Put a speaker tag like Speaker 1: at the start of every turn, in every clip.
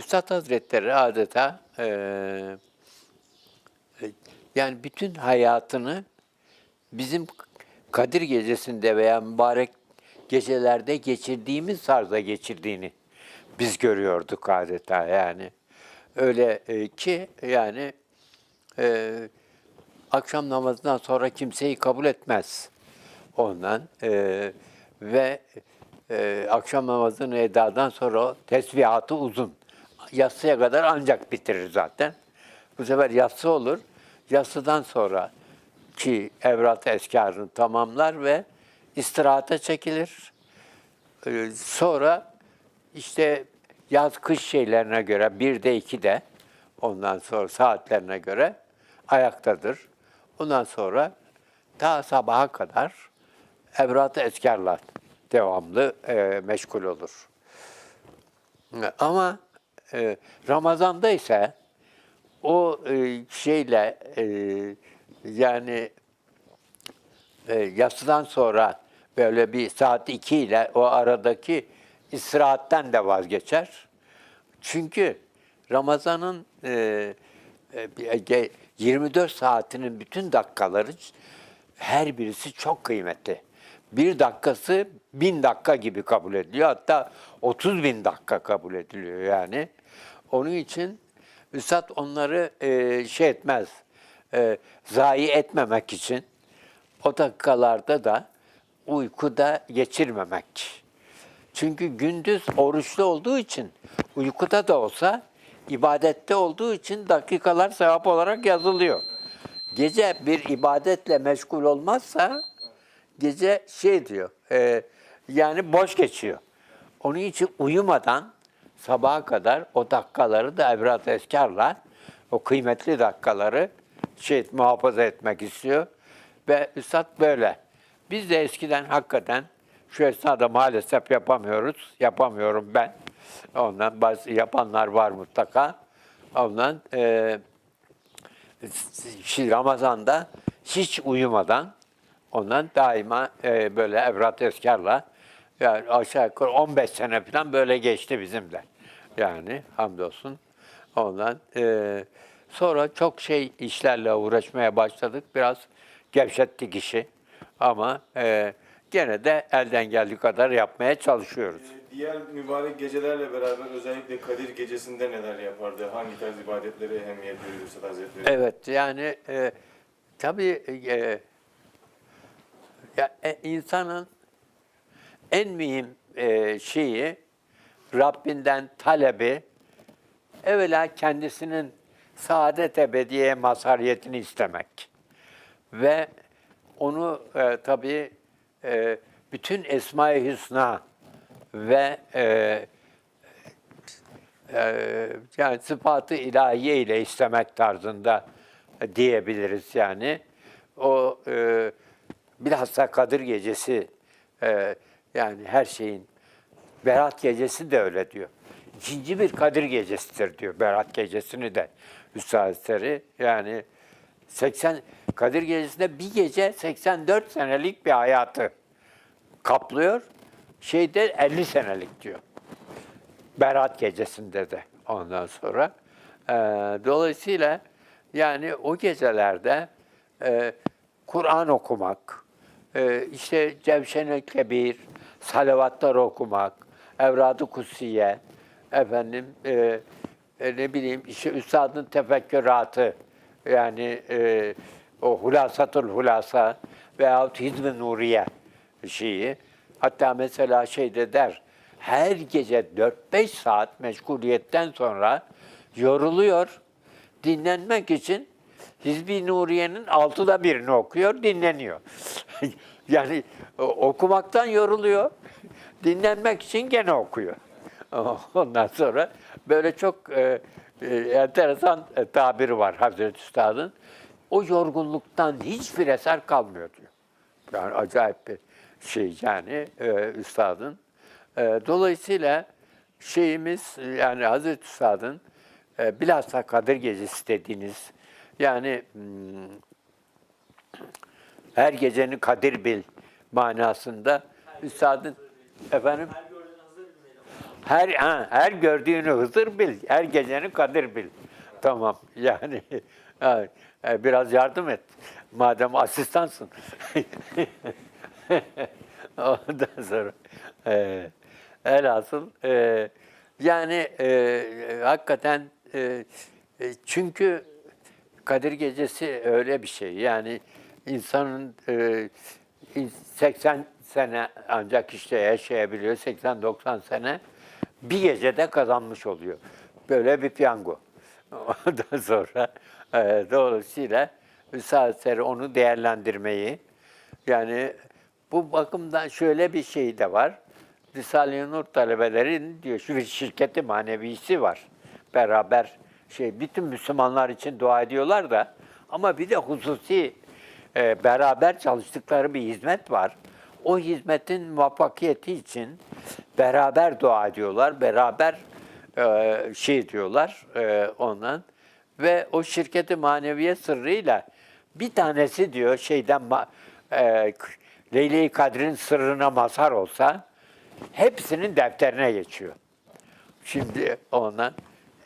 Speaker 1: Üstad Hazretleri adeta e, e, yani bütün hayatını bizim Kadir Gecesi'nde veya mübarek gecelerde geçirdiğimiz tarzda geçirdiğini biz görüyorduk adeta yani. Öyle e, ki yani e, akşam namazından sonra kimseyi kabul etmez ondan e, ve e, akşam namazının edadan sonra tesbihatı uzun. Yatsıya kadar ancak bitirir zaten. Bu sefer yatsı olur. Yatsıdan sonra ki evrat eskarını tamamlar ve istirahate çekilir. Ee, Sonra işte yaz kış şeylerine göre bir de iki de ondan sonra saatlerine göre ayaktadır. Ondan sonra ta sabaha kadar evrat-ı eskarla devamlı e, meşgul olur. Ama e, Ramazan'da ise o e, şeyle e, yani e, yatsıdan sonra böyle bir saat iki ile o aradaki istirahatten de vazgeçer. Çünkü Ramazan'ın e, e, bir- ge- 24 saatinin bütün dakikaları her birisi çok kıymetli. Bir dakikası bin dakika gibi kabul ediliyor. Hatta 30 bin dakika kabul ediliyor yani. Onun için Üstad onları e, şey etmez, e, zayi etmemek için o dakikalarda da uykuda geçirmemek. Çünkü gündüz oruçlu olduğu için uykuda da olsa ibadette olduğu için dakikalar sevap olarak yazılıyor. Gece bir ibadetle meşgul olmazsa gece şey diyor e, yani boş geçiyor. Onun için uyumadan sabaha kadar o dakikaları da evrat eskarla o kıymetli dakikaları şey muhafaza etmek istiyor. Ve Üstad böyle. Biz de eskiden hakikaten şu esnada maalesef yapamıyoruz. Yapamıyorum ben. Ondan bazı yapanlar var mutlaka. Ondan e, Ramazan'da hiç uyumadan ondan daima e, böyle evrat eskarla yani aşağı yukarı 15 sene falan böyle geçti bizim de. Yani hamdolsun. Ondan e, sonra çok şey işlerle uğraşmaya başladık. Biraz gevşettik işi. Ama e, gene de elden geldiği kadar yapmaya çalışıyoruz.
Speaker 2: Ee, Diğer mübarek gecelerle beraber özellikle Kadir Gecesi'nde neler yapardı? Hangi tarz ibadetleri ehemmiyet verir Üstad Hazretleri?
Speaker 1: Evet yani e, tabii e, ya, e, insanın en mühim e, şeyi Rabbinden talebi evvela kendisinin saadet ebediye mazhariyetini istemek. Ve onu e, tabii e, bütün Esma-i Hüsna ve e, e, yani sıfatı ilahiye ile istemek tarzında diyebiliriz yani. O e, bilhassa Kadir Gecesi e, yani her şeyin Berat Gecesi de öyle diyor. İkinci bir Kadir Gecesidir diyor Berat Gecesi'ni de Üstad. Yani 80 Kadir Gecesi'nde bir gece 84 senelik bir hayatı kaplıyor. Şeyde 50 senelik diyor. Berat gecesinde de ondan sonra. Ee, dolayısıyla yani o gecelerde e, Kur'an okumak, e, işte Cevşen-i Kebir, salavatlar okumak, Evrad-ı Kutsiye, efendim e, e, ne bileyim işte Üstad'ın tefekküratı, yani e, o Hulasatul Hulasa veyahut Hizm-i Nuriye şeyi. Hatta mesela şeyde der, her gece 4-5 saat meşguliyetten sonra yoruluyor. Dinlenmek için Hizb-i Nuriye'nin altıda birini okuyor, dinleniyor. yani o- okumaktan yoruluyor, dinlenmek için gene okuyor. Ondan sonra böyle çok e, e, enteresan e, tabiri var Hazreti Üstad'ın. O yorgunluktan hiçbir eser kalmıyor diyor. Yani acayip bir şey yani e, Üstad'ın. E, dolayısıyla şeyimiz yani Hazreti Üstad'ın e, bilhassa Kadir Gecesi dediğiniz yani hmm, her gecenin kadir bil manasında Üstad'ın efendim Her ha, her gördüğünü Hızır bil, her geceni Kadir bil. Tamam yani e, biraz yardım et. Madem asistansın. Ondan sonra e, elhasıl e, yani e, hakikaten e, e, çünkü Kadir Gecesi öyle bir şey. Yani insanın e, 80 sene ancak işte yaşayabiliyor. 80-90 sene bir gecede kazanmış oluyor. Böyle bir piyango. Ondan sonra e, dolayısıyla saatleri onu değerlendirmeyi yani bu bakımdan şöyle bir şey de var. Risale-i Nur talebelerinin diyor şu bir şirketi manevisi var. Beraber şey bütün Müslümanlar için dua ediyorlar da ama bir de hususi e, beraber çalıştıkları bir hizmet var. O hizmetin muvaffakiyeti için beraber dua ediyorlar, beraber e, şey diyorlar e, ondan ve o şirketi maneviye sırrıyla bir tanesi diyor şeyden e, Leyle-i Kadir'in sırrına mazhar olsa hepsinin defterine geçiyor. Şimdi ondan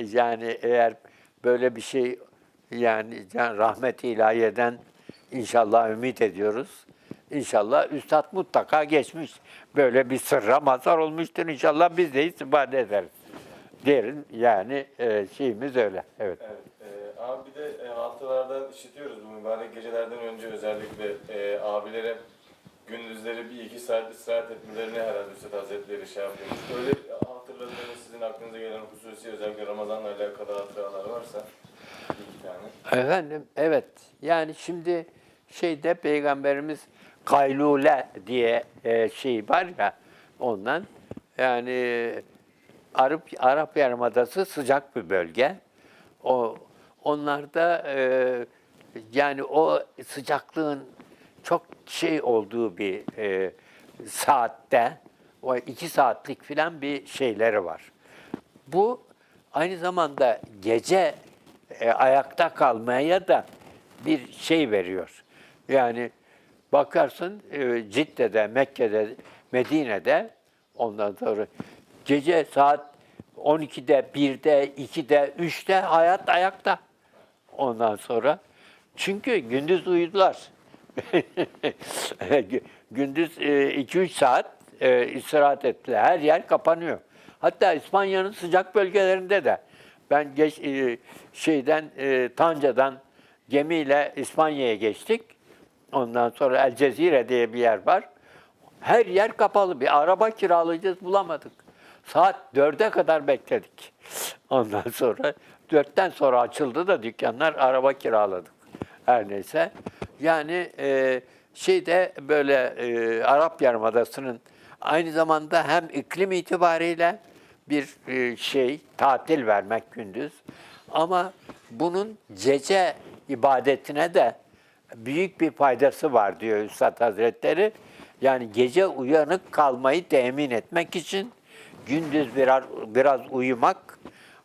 Speaker 1: yani eğer böyle bir şey yani can rahmet-i ilahiyeden inşallah ümit ediyoruz. İnşallah Üstad mutlaka geçmiş. Böyle bir sırra mazhar olmuştur. İnşallah biz de istifade ederiz. Derin yani e, şeyimiz öyle. Evet.
Speaker 2: Evet. E, abi bir de e, haftalardan işitiyoruz bu mübarek gecelerden önce özellikle e, abilere gündüzleri bir iki saat istirahat etmelerini herhalde Üstad Hazretleri şey yapıyormuş. Öyle hatırladığınız sizin aklınıza gelen hususi özellikle Ramazan'la alakalı hatıralar varsa bir tane.
Speaker 1: Efendim evet yani şimdi şeyde peygamberimiz kaylule diye e, şey var ya ondan yani Arap Arap Yarımadası sıcak bir bölge. O onlarda e, yani o sıcaklığın çok şey olduğu bir e, saatte o iki saatlik filan bir şeyleri var. Bu aynı zamanda gece e, ayakta kalmaya da bir şey veriyor. Yani bakarsın e, Cidde'de, Mekke'de, Medine'de ondan sonra gece saat 12'de, 1'de, 2'de, 3'te hayat ayakta. Ondan sonra çünkü gündüz uyudular. gündüz 2-3 saat e, istirahat ettiler. Her yer kapanıyor. Hatta İspanya'nın sıcak bölgelerinde de ben geç, e, şeyden e, Tanca'dan gemiyle İspanya'ya geçtik. Ondan sonra El Cezire diye bir yer var. Her yer kapalı. Bir araba kiralayacağız bulamadık. Saat dörde kadar bekledik. Ondan sonra dörtten sonra açıldı da dükkanlar araba kiraladık. Her neyse. Yani e, şeyde böyle e, Arap Yarımadası'nın aynı zamanda hem iklim itibariyle bir e, şey tatil vermek gündüz ama bunun gece ibadetine de büyük bir faydası var diyor Üstad Hazretleri. Yani gece uyanık kalmayı temin etmek için gündüz biraz biraz uyumak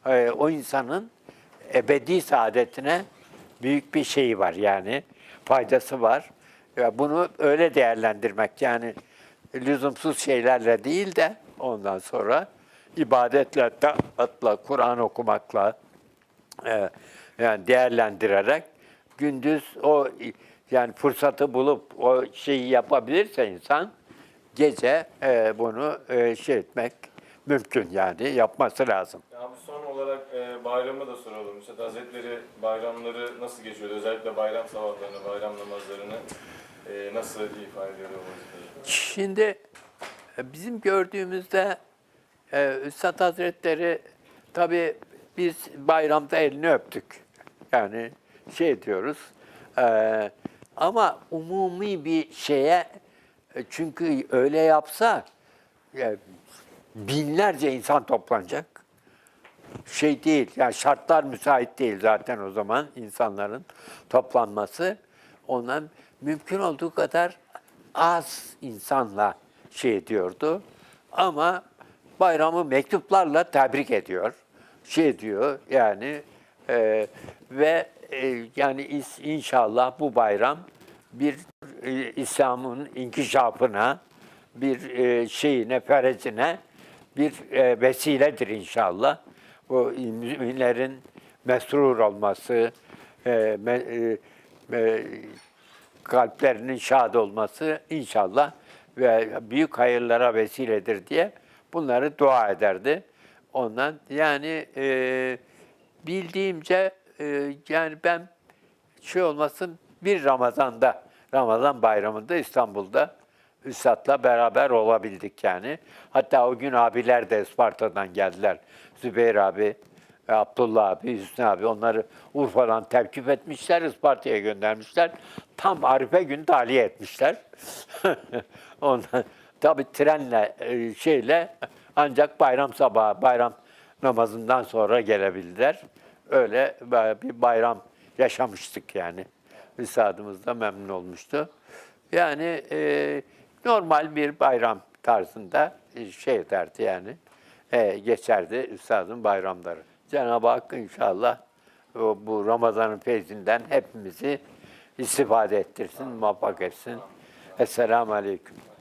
Speaker 1: e, o insanın ebedi saadetine büyük bir şeyi var yani faydası var. Bunu öyle değerlendirmek yani lüzumsuz şeylerle değil de ondan sonra ibadetle, taatla, Kur'an okumakla e, yani değerlendirerek gündüz o yani fırsatı bulup o şeyi yapabilirse insan gece e, bunu e, şey etmek mümkün yani yapması lazım.
Speaker 2: Ya son olarak e, bayramı da soralım. Üstad Hazretleri bayramları nasıl geçiyordu? Özellikle bayram sabahlarını, bayram namazlarını e, nasıl ifade vazifeyi?
Speaker 1: Şimdi e, bizim gördüğümüzde e, Üstad Hazretleri tabii biz bayramda elini öptük. Yani şey diyoruz. E, ama umumi bir şeye e, çünkü öyle yapsa e, binlerce insan toplanacak. Şey değil, yani şartlar müsait değil zaten o zaman insanların toplanması. Ondan mümkün olduğu kadar az insanla şey ediyordu. Ama bayramı mektuplarla tebrik ediyor. Şey diyor yani e, ve e, yani inşallah bu bayram bir e, İslam'ın inkişafına, bir e, şeyine, ferecine bir e, vesiledir inşallah. Bu müminlerin mesrur olması, e, me- e, kalplerinin şad olması inşallah ve büyük hayırlara vesiledir diye bunları dua ederdi. Ondan yani e, bildiğimce e, yani ben şey olmasın bir Ramazan'da Ramazan bayramında İstanbul'da Üstad'la beraber olabildik yani. Hatta o gün abiler de Isparta'dan geldiler. Zübeyir abi, Abdullah abi, Hüsnü abi onları Urfa'dan tevkif etmişler, Isparta'ya göndermişler. Tam Arife gün tahliye etmişler. Ondan trenle e, şeyle ancak bayram sabahı, bayram namazından sonra gelebildiler. Öyle bir bayram yaşamıştık yani. Üstadımız da memnun olmuştu. Yani e, normal bir bayram tarzında e, şey derdi yani. E, geçerdi Üstadın bayramları. Cenab-ı Hak inşallah bu Ramazan'ın feyzinden hepimizi istifade ettirsin, muvaffak etsin. Esselamu Aleyküm.